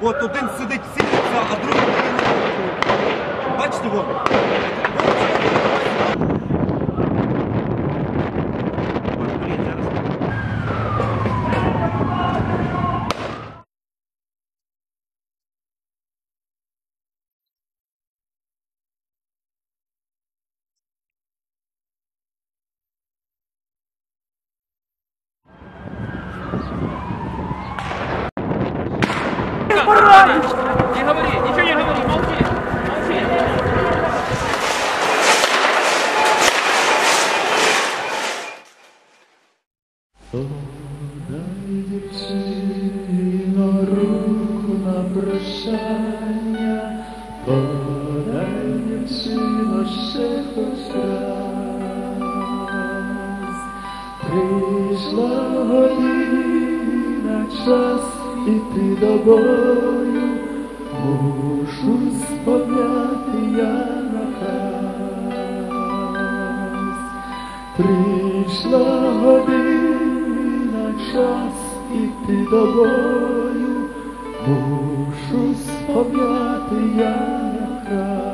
От один сидить сидиться, а другий. Бачите, вон. Не говори, ничего не говори, молчи, молчи. Прощання, подай дівчино ще хоч раз. Прийшла година, час іти до бою, мушу сповняти я наказ. Прийшла година, час іти до бою, мушу сповняти я якраз.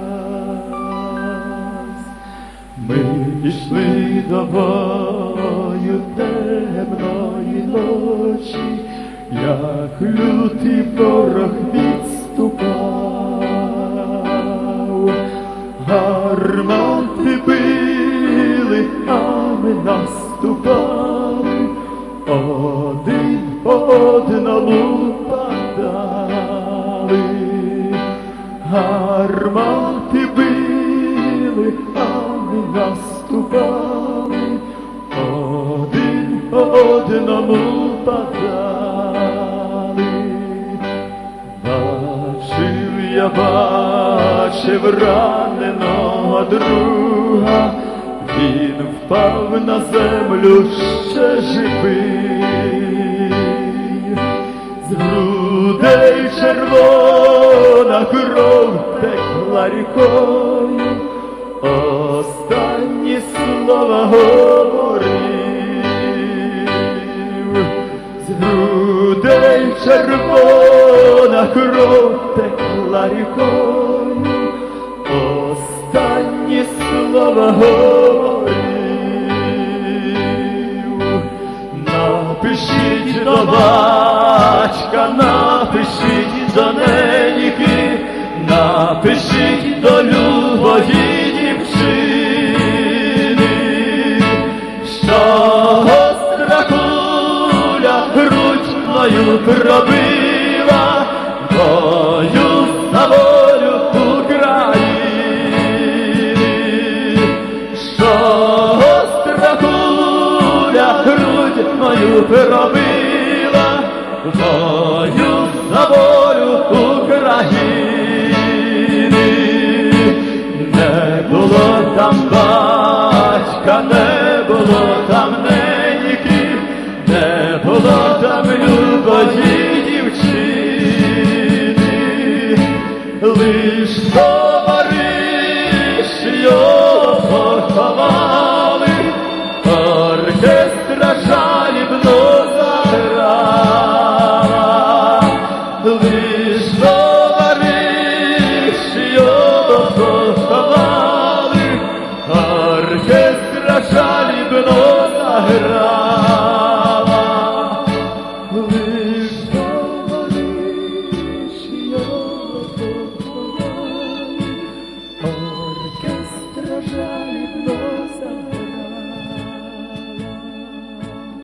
Ми пішли до бою темної ночі, як лютий ворог відступав, гармати били, а ми наступали, один по одному падали, гармати били, а ми наступали, один одному падали. Я, бачив раненого друга, він впав на землю ще живий, з грудей червона кров текла рікою, останні слова говорив, з грудей червона кров текла рікою, останні слова говорив. Напишіть до батька, напишіть до неньки, напишіть до любої дівчини, що гостра куля грудь мою пробила, за мою пробила, бою за волю України, не було там батька, не було там неньки, не було там любої дівчини, лиш товариш Herkes raşali bin o zahra.